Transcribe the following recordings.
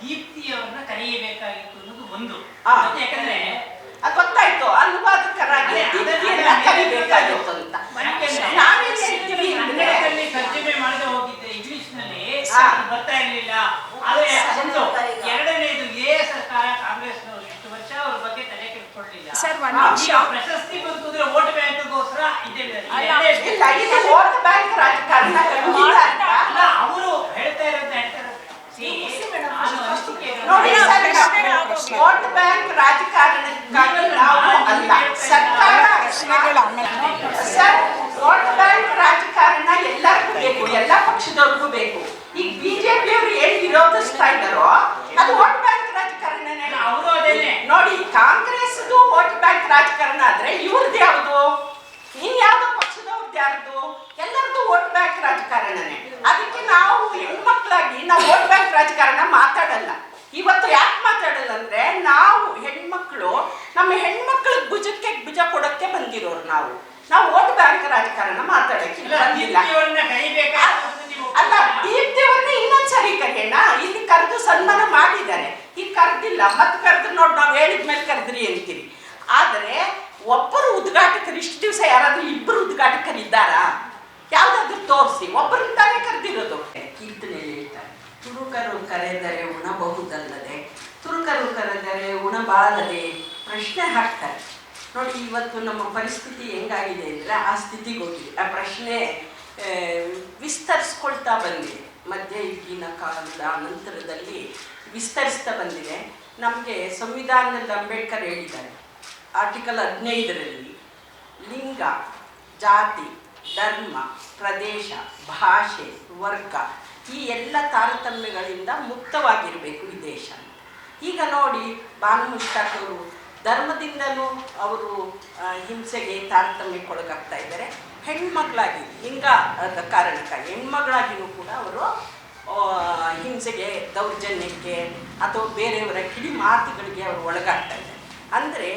ದೀಪ್ತಿಯವರನ್ನ ಕರೆಯಬೇಕಾಗಿತ್ತು ಅನ್ನೋದು ಒಂದು. ಯಾಕಂದ್ರೆ ಅದು ಗೊತ್ತಾಯ್ತು ಅನುವಾದಕರಾಗಿ ಕರಿಬೇಕಾಗಿತ್ತು ಅಂತ. ತರ್ಜಮೆ ಮಾಡದೆ ಹೋಗಿದ್ದೆ ಇಂಗ್ಲಿಷ್ನಲ್ಲಿ ಅದು ಬರ್ತಾ ಇರ್ಲಿಲ್ಲ. ಆದ್ರೆ ಒಂದು ಎರಡನೇದು ಎ ಸರ್ಕಾರ ಕಾಂಗ್ರೆಸ್ನವರು ಇಷ್ಟು ವರ್ಷ ಅವ್ರ ಬಗ್ಗೆ ತಲೆ ಕೆಡಿಸ್ಕೊಳ್ಳಿಲ್ಲ ಸರ್ ಪ್ರಶಸ್ತಿ ಬಂತು ಅಂದ್ರೆ ವೋಟ್ ಬ್ಯಾಂಕ್ಗೋಸ್ಕರ ಇದೆ ಅವರು ಹೇಳ್ತಾ ಇರೋದು ನೋಡಿ. ವೋಟ್ ಬ್ಯಾಂಕ್ ರಾಜಕಾರಣಕ್ಕಾಗಿ ನಾವು ಅಲ್ಲ. ಸರ್ಕಾರ. ಸರ್ ವೋಟ್ ಬ್ಯಾಂಕ್ ರಾಜಕಾರಣ ಎಲ್ಲರಿಗೂ ಬೇಕು. ಎಲ್ಲ ಪಕ್ಷದವ್ರಿಗೂ ಬೇಕು. ಈಗ ಬಿಜೆಪಿ ಅವರು ಏನು ವಿರೋಧಿಸ್ತಾ ಇದ್ದಾರೋ ಅದು ವೋಟ್ ಬ್ಯಾಂಕ್ ರಾಜಕಾರಣನೇ ಅವರು ಅದೇನೆ. ನೋಡಿ ಕಾಂಗ್ರೆಸ್ ವೋಟ್ ಬ್ಯಾಂಕ್ ರಾಜಕಾರಣ ಆದ್ರೆ ಇವ್ರದ್ದು ಯಾವುದು? ಇನ್ಯಾವುದೋ ಪಕ್ಷದವ್ರದ್ದು ಯಾರ್ದು? ಎಲ್ಲರದ್ದು ವೋಟ್ ಬ್ಯಾಂಕ್ ರಾಜಕಾರಣನೇ. ಅದಕ್ಕೆ ನಾವು ಹೆಣ್ಮಕ್ಳಾಗಿ ನಾವು ವೋಟ್ ಬ್ಯಾಂಕ್ ರಾಜಕಾರಣ ಮಾತಾಡಲ್ಲ. ಇವತ್ತು ಯಾಕೆ ಮಾತಾಡಲ್ಲ ಅಂದ್ರೆ ನಾವು ಹೆಣ್ಮಕ್ಳು ನಮ್ಮ ಹೆಣ್ಮಕ್ಳ ಭುಜಕ್ಕೆ ಭುಜ ಕೊಡಕ್ಕೆ ಬಂದಿರೋರು ನಾವು. ನಾವು ವೋಟ್ ಬ್ಯಾಂಕ್ ರಾಜಕಾರಣ ನೀವು ಅಲ್ಲ ದೀಪ್ತಿಯವ್ರನ್ನ ಇನ್ನೊಂದ್ಸರಿ ಕರೆಯೋಣ ಇಲ್ಲಿ ಕರೆದು ಸನ್ಮಾನ ಮಾಡಿದ್ದಾರೆ. ಈಗ ಕರೆದಿಲ್ಲ ಮತ್ತೆ ಕರೆದು ನೋಡಿ ನಾವು ಹೇಳಿದ್ಮೇಲೆ ಕರೆದ್ರಿ ಅಂತೀರಿ. ಆದರೆ ಒಬ್ಬರು ಉದ್ಘಾಟಕರು ಇಷ್ಟು ದಿವಸ ಯಾರಾದ್ರೂ ಇಬ್ಬರು ಉದ್ಘಾಟಕರು ಇದ್ದಾರಾ ಯಾವ್ದಾದ್ರು ತೋರಿಸಿ ಒಬ್ಬರಿಂದಾನೇ ಕರೆದಿರೋದು. ಕೀರ್ತನೆ ಹೇಳ್ತಾರೆ. ತುರುಕರು ಕರೆದರೆ ಉಣಬಹುದಲ್ಲದೆ ತುರುಕರು ಕರೆದರೆ ಉಣಬಾರದೆ ಪ್ರಶ್ನೆ ಹಾಕ್ತಾರೆ. ನೋಡಿ, ಇವತ್ತು ನಮ್ಮ ಪರಿಸ್ಥಿತಿ ಹೆಂಗಾಗಿದೆ ಅಂದರೆ ಆ ಸ್ಥಿತಿಗೆ ಆ ಪ್ರಶ್ನೆ ವಿಸ್ತರಿಸ್ಕೊಳ್ತಾ ಬಂದಿದೆ. ಮಧ್ಯ ಈಗಿನ ಕಾಲದ ನಂತರದಲ್ಲಿ ವಿಸ್ತರಿಸ್ತಾ ಬಂದಿದೆ. ನಮಗೆ ಸಂವಿಧಾನದಲ್ಲಿ ಅಂಬೇಡ್ಕರ್ ಹೇಳಿದ್ದಾರೆ. ಆರ್ಟಿಕಲ್ ಹದಿನೈದರಲ್ಲಿ, ಲಿಂಗ, ಜಾತಿ ಧರ್ಮ, ಪ್ರದೇಶ, ಭಾಷೆ, ವರ್ಗ ಈ ಎಲ್ಲ ತಾರತಮ್ಯಗಳಿಂದ ಮುಕ್ತವಾಗಿರಬೇಕು ಈ ದೇಶ. ಈಗ ನೋಡಿ ಬಾನು ಧರ್ಮದಿಂದಲೂ ಅವರು ಹಿಂಸೆಗೆ ತಾರತಮ್ಯಕ್ಕೊಳಗಾಗ್ತಾ ಇದ್ದಾರೆ. ಹೆಣ್ಮಗಳಾಗಿ ಹಿಂಗ ಕಾರಣಕ್ಕಾಗಿ ಹೆಣ್ಮಗಳಾಗಿಯೂ ಕೂಡ ಅವರು ಹಿಂಸೆಗೆ, ದೌರ್ಜನ್ಯಕ್ಕೆ ಅಥವಾ ಬೇರೆಯವರ ಕಿಡಿ ಮಾತುಗಳಿಗೆ ಅವರು ಒಳಗಾಗ್ತಾ ಇದ್ದಾರೆ. ಅಂದರೆ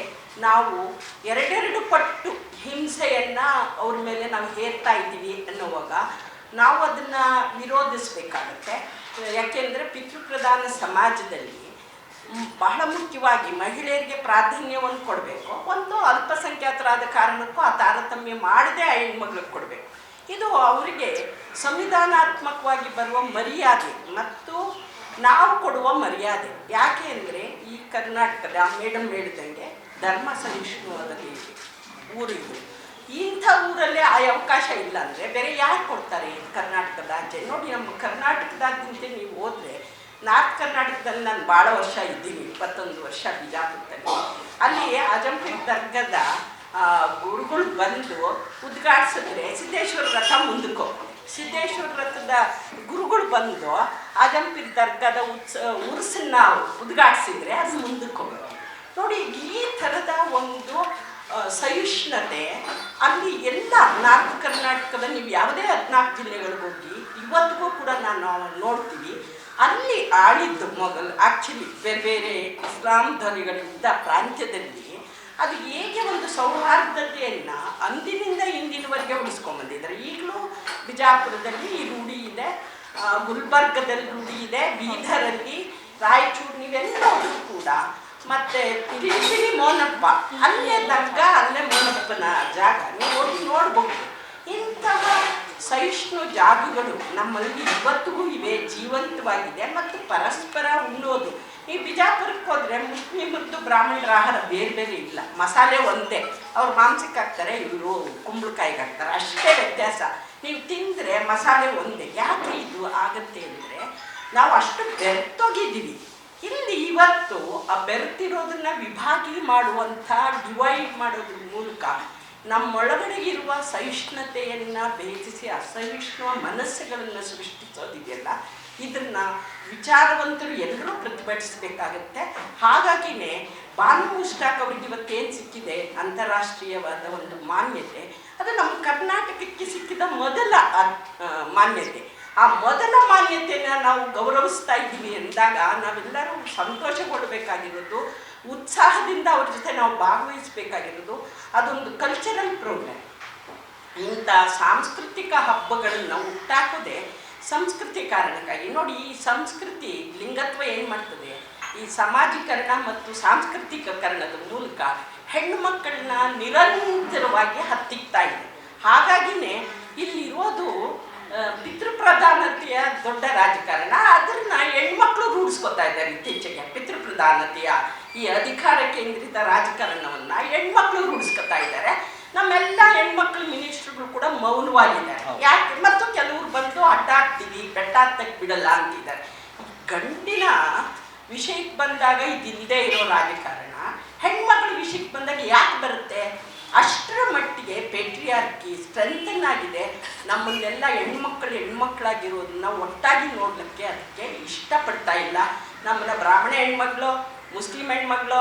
ನಾವು ಎರಡೆರಡು ಪಟ್ಟು ಹಿಂಸೆಯನ್ನು ಅವ್ರ ಮೇಲೆ ನಾವು ಹೇರ್ತಾ ಇದ್ದೀವಿ ಅನ್ನುವಾಗ ನಾವು ಅದನ್ನು ವಿರೋಧಿಸಬೇಕಾಗತ್ತೆ. ಯಾಕೆಂದರೆ ಪಿತೃಪ್ರಧಾನ ಸಮಾಜದಲ್ಲಿ ಬಹಳ ಮುಖ್ಯವಾಗಿ ಮಹಿಳೆಯರಿಗೆ ಪ್ರಾಧಾನ್ಯವನ್ನು ಕೊಡಬೇಕು. ಒಂದು ಅಲ್ಪಸಂಖ್ಯಾತರಾದ ಕಾರಣಕ್ಕೂ ಆ ತಾರತಮ್ಯ ಮಾಡದೆ ಆ ಹೆಣ್ಮಗಳಿಗೆ ಕೊಡಬೇಕು. ಇದು ಅವರಿಗೆ ಸಂವಿಧಾನಾತ್ಮಕವಾಗಿ ಬರುವ ಮರ್ಯಾದೆ ಮತ್ತು ನಾವು ಕೊಡುವ ಮರ್ಯಾದೆ. ಯಾಕೆ ಅಂದರೆ ಈ ಕರ್ನಾಟಕದ ಮೇಡಮ್ ಹೇಳಿದಂಗೆ ಧರ್ಮ ಸಹಿಷ್ಣುವಾದಲ್ಲಿ ಇದು ಇಂಥ ಊರಲ್ಲೇ ಆ ಅವಕಾಶ ಇಲ್ಲ ಅಂದರೆ ಬೇರೆ ಯಾರು ಕೊಡ್ತಾರೆ ಕರ್ನಾಟಕದ ಆಚೆ ನೋಡಿ, ನಮ್ಮ ಕರ್ನಾಟಕದಾದ್ಯಂತ ನೀವು ಹೋದರೆ, ನಾರ್ತ್ ಕರ್ನಾಟಕದಲ್ಲಿ ನಾನು ಭಾಳ ವರ್ಷ ಇದ್ದೀನಿ, ಇಪ್ಪತ್ತೊಂದು ವರ್ಷ ಬಿಜಾಪುರದಲ್ಲಿ. ಅಲ್ಲಿ ಅಜಂಪೀರ್ ದರ್ಗದ ಗುರುಗಳು ಬಂದು ಉದ್ಘಾಟಿಸಿದ್ರೆ ಸಿದ್ದೇಶ್ವರ ರಥ ಮುಂದಕ್ಕೆ? ಸಿದ್ದೇಶ್ವರ ರಥದ ಗುರುಗಳು ಬಂದು ಅಜಂಪೀರ್ ದರ್ಗದ ಉತ್ಸ, ಉರ್ಸನ್ನ ಉದ್ಘಾಟಿಸಿದ್ರೆ ಅದು ಮುಂದಕ್ಕೆ? ನೋಡಿ, ಈ ಥರದ ಒಂದು ಸಹಿಷ್ಣುತೆ. ಅಲ್ಲಿ ಎಲ್ಲ ನಾರ್ತ್ ಕರ್ನಾಟಕದ, ನೀವು ಯಾವುದೇ ಹದಿನಾಲ್ಕು ಜಿಲ್ಲೆಗಳಿಗೆ ಹೋಗಿ, ಇವತ್ತಿಗೂ ಕೂಡ ನಾನು ನೋಡ್ತೀವಿ ಅಲ್ಲಿ ಆಳಿದ್ದು ಮೊದಲು ಆ್ಯಕ್ಚುಲಿ ಬೇರೆ ಬೇರೆ ಇಸ್ಲಾಂ ಧ್ವನಿಗಳಿದ್ದ ಪ್ರಾಂತ್ಯದಲ್ಲಿ ಅದು ಹೇಗೆ ಒಂದು ಸೌಹಾರ್ದತೆಯನ್ನು ಅಂದಿನಿಂದ ಇಂದಿನವರೆಗೆ ಉಳಿಸ್ಕೊಂಡ್ಬಂದಿದ್ದಾರೆ ಈಗಲೂ ಬಿಜಾಪುರದಲ್ಲಿ ರೂಢಿ ಇದೆ ಗುಲ್ಬರ್ಗದಲ್ಲಿ ರೂಢಿ ಇದೆ, ಬೀದರಲ್ಲಿ ರಾಯಚೂರು ನೀವೆಲ್ಲ ಕೂಡ ಮತ್ತೆ ತಿಳಿ ಮೋನಪ್ಪ. ಅಲ್ಲೇ ದರ್ಗಾ ಅಲ್ಲೇ ಮೋನಪ್ಪನ ಜಾಗ. ನೀವು ಹೋಗಿ ನೋಡ್ಬೋದು. ಇಂತಹ ಸಹಿಷ್ಣು ಜಾಗಗಳು ನಮ್ಮಲ್ಲಿ ಇವತ್ತಿಗೂ ಇವೆ, ಜೀವಂತವಾಗಿದೆ ಮತ್ತು ಪರಸ್ಪರ ಉಣ್ಣೋದು. ಈ ಬಿಜಾಪುರಕ್ಕೆ ಹೋದರೆ ಮತ್ತು ಬ್ರಾಹ್ಮಣರ ಆಹಾರ ಬೇರೆ ಬೇರೆ ಇಲ್ಲ. ಮಸಾಲೆ ಒಂದೇ. ಅವ್ರು ಮಾಂಸಕ್ಕೆ ಹಾಕ್ತಾರೆ ಇವರು ಕುಂಬಳಕಾಯಿಗೆ ಹಾಕ್ತಾರೆ ಅಷ್ಟೇ ವ್ಯತ್ಯಾಸ. ನೀವು ತಿಂದರೆ ಮಸಾಲೆ ಒಂದೇ. ಯಾಕೆ ಇದು ಆಗತ್ತೆ ಅಂದರೆ, ನಾವು ಅಷ್ಟು ಬೆರ್ತೋಗಿದ್ದೀವಿ ಇಲ್ಲಿ ಇವತ್ತು ಆ ಬೆರ್ತಿರೋದನ್ನ ವಿಭಾಗಿ ಮಾಡುವಂಥ ಡಿವೈಡ್ ಮಾಡೋದ್ರ ಮೂಲಕ ನಮ್ಮೊಳಗಡೆ ಇರುವ ಸಹಿಷ್ಣುತೆಯನ್ನು ಭೇದಿಸಿ ಅಸಹಿಷ್ಣು ಮನಸ್ಸುಗಳನ್ನು ಸೃಷ್ಟಿಸೋದಿದೆಯಲ್ಲ, ಇದನ್ನ ವಿಚಾರವಂತರು ಎಲ್ಲರೂ ಪ್ರತಿಭಟಿಸಬೇಕಾಗತ್ತೆ. ಹಾಗಾಗಿನೇ ಬಾನು ಮುಷ್ಟಾಕ್ ಅವ್ರಿಗೆ ಇವತ್ತೇನು ಸಿಕ್ಕಿದೆ? ಅಂತಾರಾಷ್ಟ್ರೀಯವಾದ ಒಂದು ಮಾನ್ಯತೆ. ಅದು ನಮ್ಮ ಕರ್ನಾಟಕಕ್ಕೆ ಸಿಕ್ಕಿದ ಮೊದಲ ಮಾನ್ಯತೆ. ಆ ಮೊದಲ ಮಾನ್ಯತೆಯನ್ನು ನಾವು ಗೌರವಿಸ್ತಾ ಇದ್ದೀವಿ ಅಂದಾಗ ನಾವೆಲ್ಲರೂ ಸಂತೋಷಪಡಬೇಕಾಗಿರೋದು ಉತ್ಸಾಹದಿಂದ ಅವ್ರ ಜೊತೆ ನಾವು ಭಾಗವಹಿಸಬೇಕಾಗಿರೋದು, ಅದೊಂದು ಕಲ್ಚರಲ್ ಪ್ರೋಗ್ರಾಮ್ ಇಂಥ ಸಾಂಸ್ಕೃತಿಕ ಹಬ್ಬಗಳನ್ನು ಹುಟ್ಟಾಕೋದೆ ಸಂಸ್ಕೃತಿ ಕಾರಣಕ್ಕಾಗಿ. ನೋಡಿ, ಈ ಸಂಸ್ಕೃತಿ ಲಿಂಗತ್ವ ಏನು ಮಾಡ್ತದೆ? ಈ ಸಮಾಜೀಕರಣ ಮತ್ತು ಸಾಂಸ್ಕೃತಿಕರಣದ ಮೂಲಕ ಹೆಣ್ಣು ಮಕ್ಕಳನ್ನ ನಿರಂತರವಾಗಿ ಹತ್ತಿಕ್ತಾ ಇದೆ ಹಾಗಾಗಿನೇ ಇಲ್ಲಿರೋದು ಆ, ಪಿತೃಪ್ರಧಾನತೆಯ ದೊಡ್ಡ ರಾಜಕಾರಣ ಅದನ್ನ ಹೆಣ್ಮಕ್ಳು ರೂಢಿಸ್ಕೊತಾ ಇದ್ದಾರೆ ಇತ್ತೀಚೆಗೆ. ಪಿತೃಪ್ರಧಾನತೆಯ ಈ ಅಧಿಕಾರ ಕೇಂದ್ರಿತ ರಾಜಕಾರಣವನ್ನ ಹೆಣ್ಮಕ್ಳು ರೂಢಿಸ್ಕೊತಾ ಇದ್ದಾರೆ. ನಮ್ಮೆಲ್ಲ ಹೆಣ್ಮಕ್ಳು ಮಿನಿಸ್ಟ್ರುಗಳು ಕೂಡ ಮೌನವಾಗಿದ್ದಾರೆ. ಯಾಕೆ? ಮತ್ತು ಕೆಲವ್ರು ಬಂದು ಅಡ್ಡಾಡ್ತೀವಿ ಬೆಟ್ಟ ಹತ್ತಕ್ಕೆ ಬಿಡಲ್ಲ ಅಂತಿದ್ದಾರೆ. ಗಂಡಿನ ವಿಷಯಕ್ಕೆ ಬಂದಾಗ ಇದಿಲ್ಲದೆ ಇರೋ ರಾಜಕಾರಣ. ಹೆಣ್ಮಕ್ಳ ವಿಷಯಕ್ಕೆ ಬಂದಾಗ ಯಾಕೆ ಬರುತ್ತೆ? ಅಷ್ಟರ ಮಟ್ಟಿಗೆ ಪೆಟ್ರಿಯಾರ್ಕಿ ಸ್ಟ್ರೆಂಥನ್ ಆಗಿದೆ. ನಮ್ಮನ್ನೆಲ್ಲ ಹೆಣ್ಮಕ್ಳು ಹೆಣ್ಮಕ್ಳಾಗಿರೋದನ್ನ ಒಟ್ಟಾಗಿ ನೋಡ್ಲಿಕ್ಕೆ ಅದಕ್ಕೆ ಇಷ್ಟಪಡ್ತಾ ಇಲ್ಲ. ನಮ್ಮನ್ನ ಬ್ರಾಹ್ಮಣ ಹೆಣ್ಮಕ್ಳು ಮುಸ್ಲಿಂ ಹೆಣ್ಮಕ್ಳು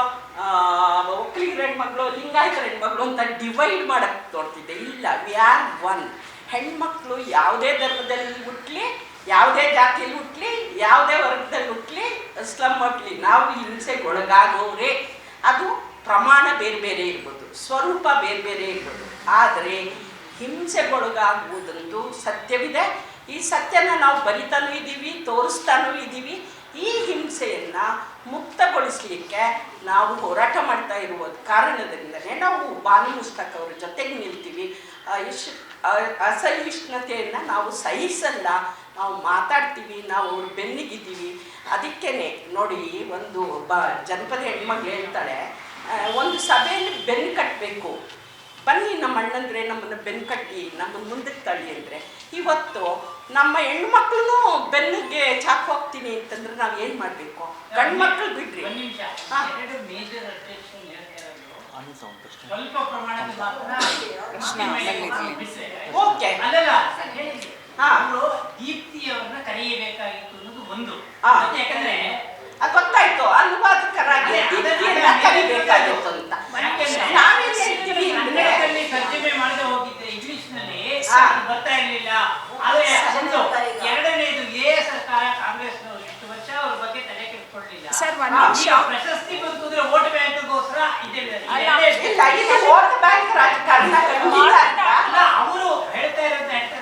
ಒಕ್ಕಲಿಗರ ಹೆಣ್ಮಕ್ಳು ಲಿಂಗಾಯತರ ಹೆಣ್ಮಕ್ಳು ಅಂತ ಡಿವೈಡ್ ಮಾಡಕ್ಕೆ ತೋರ್ತಿದ್ದೆ ಇಲ್ಲ ವಿ ಆರ್ ಒನ್ ಹೆಣ್ಮಕ್ಳು ಯಾವುದೇ ಧರ್ಮದಲ್ಲಿ ಹುಟ್ಟಲಿ ಯಾವುದೇ ಜಾತಿಯಲ್ಲಿ ಹುಟ್ಲಿ, ಯಾವುದೇ ವರ್ಗದಲ್ಲಿ ಹುಟ್ಟಲಿ ಸ್ಲಮ್ ಹುಟ್ಟಲಿ ನಾವು ಹಿಂಸೆಗೊಳಗಾಗೋರೆ ಅದು ಪ್ರಮಾಣ ಬೇರೆ ಬೇರೆ ಇರ್ಬೋದು, ಸ್ವರೂಪ ಬೇರೆ ಬೇರೆ ಇರ್ಬೋದು. ಆದರೆ ಹಿಂಸೆಗೊಳಗಾಗುವುದಂತೂ ಸತ್ಯವಿದೆ. ಈ ಸತ್ಯನ ನಾವು ಬರಿತಾನೂ ಇದ್ದೀವಿ, ತೋರಿಸ್ತಾನೂ ಇದ್ದೀವಿ. ಈ ಹಿಂಸೆಯನ್ನು ಮುಕ್ತಗೊಳಿಸಲಿಕ್ಕೆ ನಾವು ಹೋರಾಟ ಮಾಡ್ತಾ ಇರುವ ಕಾರಣದಿಂದಲೇ ನಾವು ಬಾನು ಮುಸ್ತಕ್ ಅವರ ಜೊತೆಗೆ ನಿಲ್ತೀವಿ. ಇಶ್ ಅಸಹಿಷ್ಣುತೆಯನ್ನು ನಾವು ಸಹಿಸಲ್ಲ. ನಾವು ಮಾತಾಡ್ತೀವಿ, ನಾವು ಅವ್ರ ಬೆನ್ನಿಗಿದ್ದೀವಿ. ಅದಕ್ಕೇ ನೋಡಿ ಒಂದು ಬ ಜನಪದ ಹೆಣ್ಮಗಳು ಹೇಳ್ತಾಳೆ ಒಂದು ಸಭೆಯಲ್ಲಿ ಬೆನ್ನು ಕಟ್ಟಬೇಕು ಬನ್ನಿ ನಮ್ಮ ಅಣ್ಣಂದ್ರೆ ನಮ್ಮನ್ನು ಬೆನ್ನು ಕಟ್ಟಿ ನಮ್ಮನ್ನು ಮುಂದಕ್ಕೆ ತಳ್ಳಿ ಅಂದರೆ. ಇವತ್ತು ನಮ್ಮ ಹೆಣ್ಮಕ್ಳು ಬೆನ್ನಿಗೆ ಚಾಕು ಹೋಗ್ತೀನಿ ಅಂತಂದ್ರೆ ನಾವು ಏನು ಮಾಡಬೇಕು? ಗಂಡು ಮಕ್ಳು ಬಿಡ್ರಿ. ಓಕೆ. ದೀಪ್ತಿಯವ್ರನ್ನ ಕರೆಯಬೇಕಾಗಿತ್ತು ಅನ್ನೋದು ಒಂದು. ಮತ್ತೆ ಯಾಕಂದ್ರೆ ಗೊತ್ತಾಯ್ತು. ಅನುವಾದಕರಾಗಿ ಕರಿಬೇಕಾಗಿತ್ತು ಅಂತ. ನಾವೇನ್ ಹೇಳ್ತೀವಿ ಅಂದ್ರೆ ತರ್ಜಮೆ ಮಾಡದೆ ಹೋಗಿದ್ದೆ ಇಂಗ್ಲಿಷ್ನಲ್ಲಿ. ಬರ್ತಾ ಇರ್ಲಿಲ್ಲ. ಆದ್ರೆ ಒಂದು ಎರಡನೇದು ಎ ಸರ್ಕಾರ ಕಾಂಗ್ರೆಸ್ನವರು ಇಷ್ಟು ವರ್ಷ ಅವ್ರ ಬಗ್ಗೆ ತಲೆ ಕೆಡಿಸ್ಕೊಳ್ಳಿಲ್ಲ ಸರ್, ಒಂದ್ ನಿಮಿಷ. ಪ್ರಶಸ್ತಿ ಬಂತು ಅಂದ್ರೆ ವೋಟ್ ಬ್ಯಾಂಕ್ಗೋಸ್ಕರ ಇದೆ ಇಲ್ಲ ಇದು ವೋಟ್ ಬ್ಯಾಂಕ್ ರಾಜಕಾರಣ ಅವರು ಹೇಳ್ತಾ ಇರೋದು ಹೇಳ್ತಾ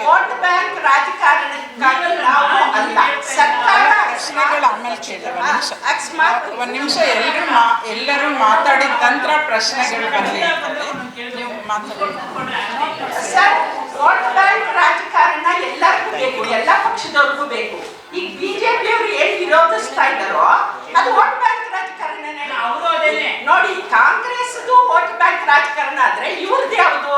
ವೋಟ್ ಬ್ಯಾಂಕ್ ರಾಜಕಾರಣಕ್ಕಾಗಿ ನಾವು ಅಲ್ಲ. ಸರ್ಕಾರ ಪ್ರಶ್ನೆಗಳು ಆಮೇಲೆ ಕೇಳಿ ಒಂದ್ ನಿಮಿಷ. ಅಕಸ್ಮಾತ್ ಒಂದು ನಿಮಿಷ. ಎಲ್ಲರೂ ಮಾ ಎಲ್ಲರೂ ಮಾತಾಡಿದ ನಂತರ ಪ್ರಶ್ನೆಗಳು ಬರಲಿ ನೀವು ಮಾತಾಡಿ. ಸರ್ ವೋಟ್ ಬ್ಯಾಂಕ್ ರಾಜಕಾರಣ ಎಲ್ಲರಿಗೂ ಬೇಕು. ಎಲ್ಲ ಪಕ್ಷದವ್ರಿಗೂ ಬೇಕು. ಈಗ ಬಿಜೆಪಿಯವರು ಏನ್ ವಿರೋಧಿಸ್ತಾ ಇದ್ದಾರೋ ಅದು ವೋಟ್ ಬ್ಯಾಂಕ್ ರಾಜಕಾರಣನೇ ಅವರು ಅದೇನೆ ನೋಡಿ ಕಾಂಗ್ರೆಸ್ದು ವೋಟ್ ಬ್ಯಾಂಕ್ ರಾಜಕಾರಣ ಆದ್ರೆ ಇವ್ರದ್ದು ಯಾವುದು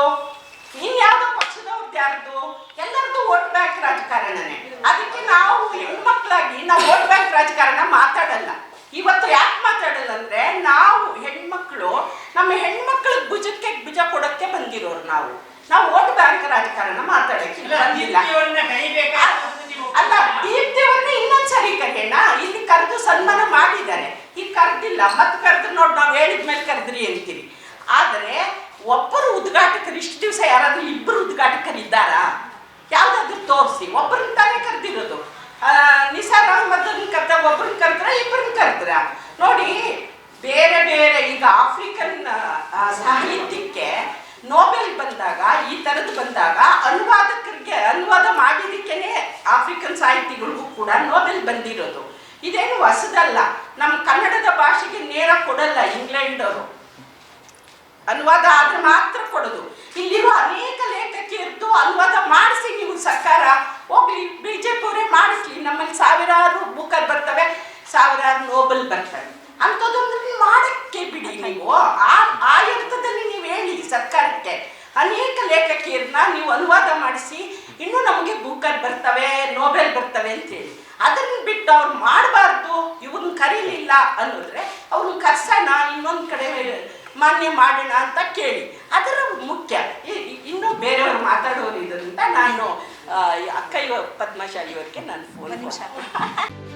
ಇನ್ಯಾವುದೋ ಪಕ್ಷದವ್ರದ್ದು ಯಾರ್ದು ಎಲ್ಲರದ್ದು ವೋಟ್ ಬ್ಯಾಂಕ್ ರಾಜಕಾರಣನೇ ಅದಕ್ಕೆ ನಾವು ಹೆಣ್ಮಕ್ಳಾಗಿ ನಾವು ವೋಟ್ ಬ್ಯಾಂಕ್ ರಾಜಕಾರಣ ಮಾತಾಡಲ್ಲ ಇವತ್ತು ಯಾಕೆ ಮಾತಾಡಲ್ಲ ಅಂದ್ರೆ ನಾವು ಹೆಣ್ಮಕ್ಳು ನಮ್ಮ ಹೆಣ್ಮಕ್ಳ ಭುಜಕ್ಕೆ ಭುಜ ಕೊಡಕ್ಕೆ ಬಂದಿರೋರು ನಾವು. ನಾವು ವೋಟ್ ಬ್ಯಾಂಕ್ ರಾಜಕಾರಣ ಮಾತಾಡಕ್ಕೆ ಬಂದಿಲ್ಲ. ಅಲ್ಲ ದೀಪ್ತಿಯವ್ರನ್ನ ಇನ್ನೊಂದ್ಸರಿ ಕರೆಯೋಣ. ಇಲ್ಲಿ ಕರೆದು ಸನ್ಮಾನ ಮಾಡಿದ್ದಾರೆ. ಈಗ ಕರೆದಿಲ್ಲ ಮತ್ತೆ ಕರೆದು ನೋಡಿ ನಾವು ಹೇಳಿದ ಮೇಲೆ ಕರೆದ್ರಿ ಅಂತೀರಿ. ಆದರೆ ಒಬ್ಬರು ಉದ್ಘಾಟಕರು ಇಷ್ಟು ದಿವಸ ಯಾರಾದ್ರೂ ಇಬ್ಬರು ಉದ್ಘಾಟಕರಿದ್ದಾರಾ? ಯಾವ್ದಾದ್ರು ತೋರಿಸಿ ಒಬ್ಬರನ್ನ ತಾನೇ ಕರೆದಿರೋದು ನಿಸಾರ್ ಅಹಮದನ್ ಕರೆದ ಒಬ್ಬರನ್ನ ಕರೆದ್ರ ಇಬ್ಬರನ್ನ ಕರೆದ್ರ ನೋಡಿ ಬೇರೆ ಬೇರೆ ಈಗ ಆಫ್ರಿಕನ್ ಆ, ಸಾಹಿತ್ಯಕ್ಕೆ ನೋಬೆಲ್ ಬಂದಾಗ ಈ ಥರದ್ದು ಬಂದಾಗ ಅನುವಾದಕರಿಗೆ ಅನುವಾದ ಮಾಡಿದಕ್ಕೇನೆ ಆಫ್ರಿಕನ್ ಕೂಡ ನೋಬೆಲ್ ಬಂದಿರೋದು. ಇದೇನು ಹೊಸದಲ್ಲ ನಮ್ಮ ಕನ್ನಡದ ಭಾಷೆಗೆ ನೇರ ಕೊಡಲ್ಲ ಇಂಗ್ಲೆಂಡ್ ಅವರು ಅನುವಾದ ಆದ್ರೆ ಮಾತ್ರ ಕೊಡೋದು. ಇಲ್ಲಿರೋ ಅನೇಕ ಲೇಖಕಿಯರದ್ದು ಅನುವಾದ ಮಾಡಿಸಿ ನೀವು ಸರ್ಕಾರ, ಹೋಗ್ಲಿ ಬಿಜೆಪಿ ಅವರೇ ಮಾಡಿಸ್ಲಿ. ನಮ್ಮಲ್ಲಿ ಸಾವಿರಾರು ಬುಕ್ಕಲ್ಲಿ ಬರ್ತವೆ, ಸಾವಿರಾರು ನೋಬಲ್ ಬರ್ತವೆ ಅಂಥದ್ದೊಂದನ್ನು ಮಾಡಕ್ಕೆ ಬಿಡಿ ನೀವು ಆ ಆ ಅರ್ಥದಲ್ಲಿ ನೀವು ಹೇಳಿ ಸರ್ಕಾರಕ್ಕೆ ಅನೇಕ ಲೇಖಕಿಯರನ್ನ ನೀವು ಅನುವಾದ ಮಾಡಿಸಿ ಇನ್ನೂ ನಮಗೆ ಬುಕ್ಕರ್ ಬರ್ತವೆ ನೋಬೆಲ್ ಬರ್ತವೆ ಅಂತೇಳಿ ಅದನ್ನ ಬಿಟ್ಟು ಅವ್ರು ಮಾಡಬಾರ್ದು ಇವ್ರನ್ನ ಕರೀಲಿಲ್ಲ ಅನ್ನೋದ್ರೆ ಅವ್ರನ್ನ ಕರ್ಸೋಣ ಇನ್ನೊಂದು ಕಡೆ ಮಾನ್ಯ ಮಾಡೋಣ ಅಂತ ಕೇಳಿ. ಅದರ ಮುಖ್ಯ. ಇನ್ನೂ ಬೇರೆಯವರು ಮಾತಾಡೋರು ಇದರಿಂದ ನಾನು ಅಕ್ಕ ಇವ ಪದ್ಮಶಾಲಿ ಅವ್ರಿಗೆ ನಾನು ಫೋನ್